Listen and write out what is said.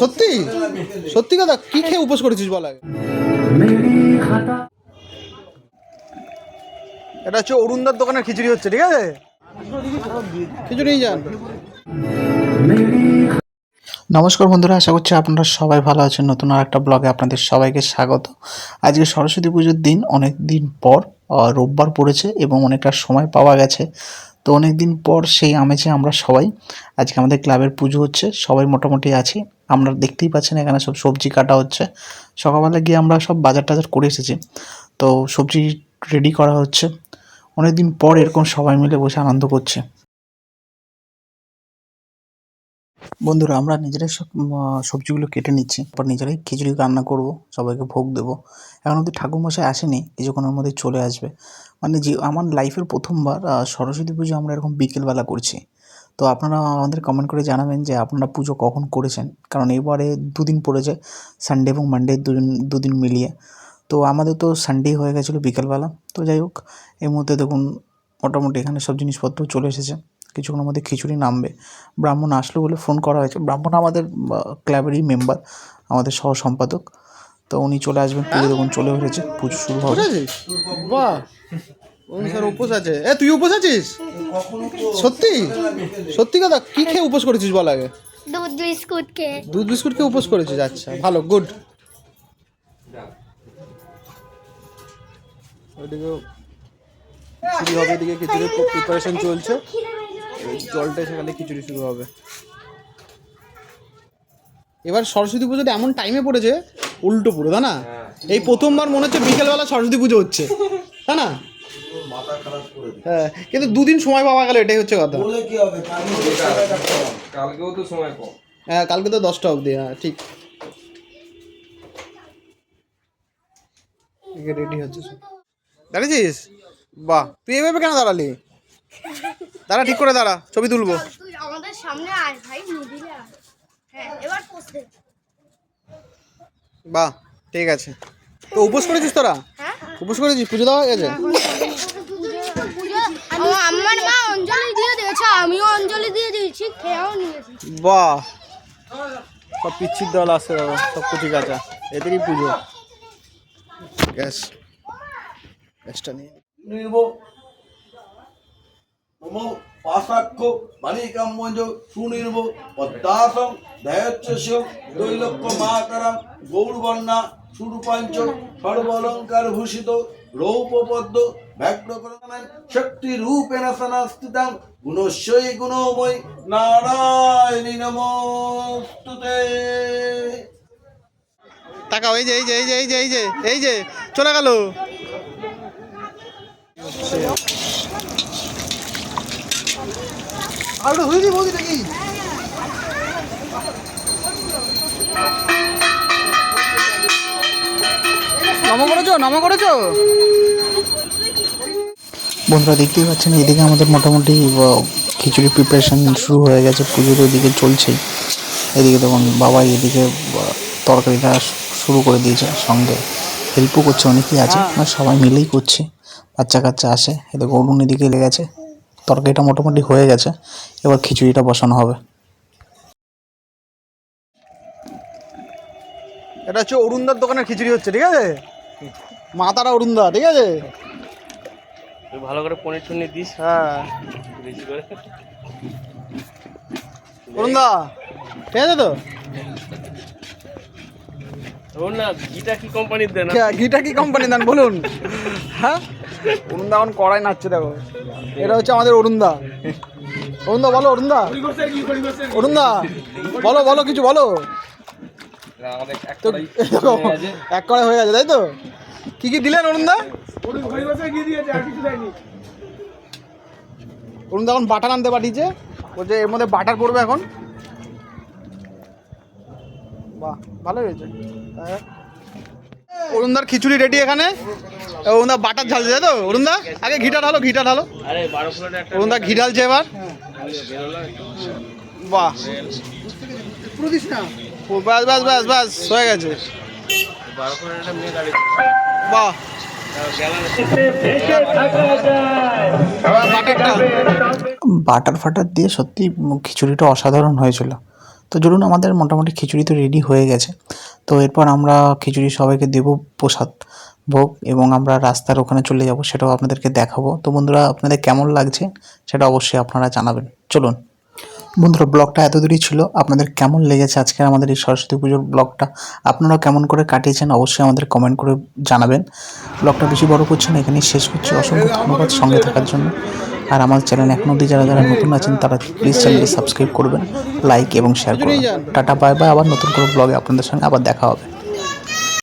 সত্যি? সত্যি কথা? কি খেয়ে উপোস করেছিস বল আগে। এটা হচ্ছে অরুণদার দোকানের খিচুড়ি হচ্ছে ঠিক আছে? খিচুড়ি যান। নমস্কার বন্ধুরা আশা করছি আপনারা সবাই ভালো আছেন। নতুন আর একটা ব্লগে আপনাদের সবাইকে স্বাগত। আজকে সরস্বতী পুজোর দিন অনেক দিন পর রোববার পড়েছে এবং অনেকটা সময় পাওয়া গেছে। তো অনেক দিন পর সেই আমেজে আমরা সবাই আজকে আমাদের ক্লাবের পুজো হচ্ছে সবাই মোটামুটি আছি। আমরা দেখতেই পাচ্ছেন এখানে সব সবজি কাটা হচ্ছে। সকালবেলা গিয়ে আমরা সব বাজার টাজার করে এসেছি। তো সবজি রেডি করা হচ্ছে। অনেক দিন পর এরকম সবাই মিলে বসে আনন্দ করছে। বন্ধুরা, আমরা নিজেরাই সব সবজিগুলো কেটে নিচ্ছি। পর নিজেরাই খিচুড়ি রান্না করব, সবাইকে ভোগ দেবো। এখন অব্দি ঠাকুরমশাই আসেনি, কিছুক্ষণের মধ্যে চলে আসবে। মানে যে, আমার লাইফের প্রথমবার সরস্বতী পুজো আমরা এরকম বিকেলবেলা করছি। তো আপনারা আমাদের কমেন্ট করে জানাবেন যে আপনারা পুজো কখন করেছেন। কারণ এবারে দুদিন পড়েছে সানডে এবং মানডে দুদিন দুদিন মিলিয়ে। তো আমাদের তো সানডে হয়ে গেছিল বিকেলবেলা। তো যাই হোক, এই মুহূর্তে দেখুন, মোটামুটি এখানে সব জিনিসপত্র চলে এসেছে। কিছুক্ষণের মধ্যে খিচুড়ি নামবে। ব্রাহ্মণ আসলো বলে ফোন করা হয়েছে। ব্রাহ্মণ আমাদের ক্লাবেরই মেম্বার আমাদের সহ সম্পাদক তো উনি চলে আসবেন, পুজো দেখুন চলে এসেছে। পুজো শুরু হবে। স্যার উপোস আছে। এ তুই উপোস আছিস? সত্যি? সত্যি কথা? কি খেয়ে উপোস করেছিস বল আগে? দুধ বিস্কুট খেয়ে দুধ বিস্কুট খেয়ে উপোস করেছিস? আচ্ছা ভালো গুড। ওইদিকে খিচুড়ি হবে এদিকে খিচুড়ির প্রিপারেশন চলছে। জলটা এসে গেলে খিচুড়ি শুরু হবে। এবার সরস্বতী পুজোটা এমন টাইমে পড়েছে উল্টো পুরো তাই না? এই প্রথমবার মনে হচ্ছে বিকেলবেলা সরস্বতী পুজো হচ্ছে তাই না? হ্যাঁ কিন্তু দুদিন সময় পাওয়া গেল এটাই হচ্ছে কথা। কালকেও তো সময় কম। হ্যাঁ কালকে তো দশটা অবধি হ্যাঁ ঠিক। রেডি হচ্ছে দাঁড়িয়েছিস? বাহ তুই এভাবে কেন দাঁড়ালি? দাঁড়া ঠিক করে দাঁড়া ছবি তুলবো। তুই আমাদের সামনে আয় ভাই হ্যাঁ এবার পোস্টে বাহ ঠিক আছে। তো উপোস করেছিস তোরা? হ্যাঁ। উপোস করেছিস? পুজো দেওয়া হয়ে গেছে ও আমার মা অঞ্জলি দিয়ে দিয়েছে আমিও অঞ্জলি দিয়ে দিয়েছি খেয়েও নিয়েছি। বাহ। সব পিচ্ছির দল আসছে বাবা সব কিছু গাছা এদেরই পুজো। গ্যাস। গ্যাসটা নিয়ে নির্ব মম পাশাক্ষ মানিকাম্বঞ্জ সুনির্ব পদ্মাসম দয়চ্ছ দৈলক্য মাতরম গৌরবর্ণা সুরূপাঞ্চ সর্বালঙ্কার ভূষিত রৌপপদ্ম শক্তি সনাস্থিতাং গুণস্যই গুণময় নারায়ণী নমস্তুতে। তাকাও এই যে এই যে এই যে এই যে এই যে এই যে চলে গেল। আর যাবে বৌদি নাকি নমো করেছ নমো করেছ? বন্ধুরা দেখতেই পাচ্ছেন এদিকে আমাদের মোটামুটি খিচুড়ি প্রিপারেশন শুরু হয়ে গেছে পুজোর ওইদিকে চলছেই। এদিকে তখন বাবা এদিকে তরকারিটা শুরু করে দিয়েছে সঙ্গে। হেল্পও করছে অনেকেই আছে মানে সবাই মিলেই করছে। বাচ্চা কাচ্চা আসে এদিকে অরুণ এদিকে লেগেছে তরকারিটা মোটামুটি হয়ে গেছে এবার খিচুড়িটা বসানো হবে। এটা হচ্ছে অরুণদার দোকানের খিচুড়ি হচ্ছে ঠিক আছে? মাতারা অরুণদা ঠিক আছে? তুই ভালো করে পনির টনির দিস। হ্যাঁ। বেশি করে। অরুণদা ঠিক আছে তো। কি কোম্পানির দেন? কে- ঘিটা কি কোম্পানি দেন বলুন। হ্যাঁ? অরুণদা এখন কড়াই নাচছে দেখো। এটা হচ্ছে আমাদের অরুণদা। অরুণদা বলো অরুণদা। অরুণদা বলো বলো কিছু বলো। এক কড়াই হয়ে গেছে তাই তো? কি কি দিলেন অরুণদা? অরুণদা এখন বাটার আনতে পাঠিয়েছে। বলছে এর মধ্যে বাটার পড়বে এখন। বাহ ভালো হয়েছে। হ্যাঁ। অরুণদার খিচুড়ি রেডি এখানে। অরুণদা বাটার ঝালছে তাই তো? অরুণদা আগে ঘিটা ঢালো ঘিটা ঢালো। অরুণদা ঘি ঢালছে এবার। বাহ। ও, ব্যাস ব্যাস ব্যাস ব্যাস হয়ে গেছে। বাহ। বাটার ফাটার দিয়ে সত্যি খিচুড়িটা অসাধারণ হয়েছিল। তো চলুন, আমাদের মোটামুটি খিচুড়ি তো রেডি হয়ে গেছে। তো এরপর আমরা খিচুড়ি সবাইকে দেব প্রসাদ ভোগ এবং আমরা রাস্তার ওখানে চলে যাব, সেটাও আপনাদেরকে দেখাবো। তো বন্ধুরা, আপনাদের কেমন লাগছে সেটা অবশ্যই আপনারা জানাবেন। চলুন। বন্ধুরা ব্লগটা এত দূরই ছিল। আপনাদের কেমন লেগেছে আজকে আমাদের এই সরস্বতী পুজোর ব্লগটা? আপনারা কেমন করে কাটিয়েছেন অবশ্যই আমাদের কমেন্ট করে জানাবেন। ব্লগটা বেশি বড় করছি না এখানেই শেষ করছি। অসংখ্য ধন্যবাদ সঙ্গে থাকার জন্য। আর আমার চ্যানেল এখন অবধি যারা যারা নতুন আছেন তারা প্লিজ চ্যানেলটি সাবস্ক্রাইব করবেন লাইক এবং শেয়ার করবেন। টাটা বাই বাই আবার নতুন করে ব্লগে আপনাদের সঙ্গে আবার দেখা হবে।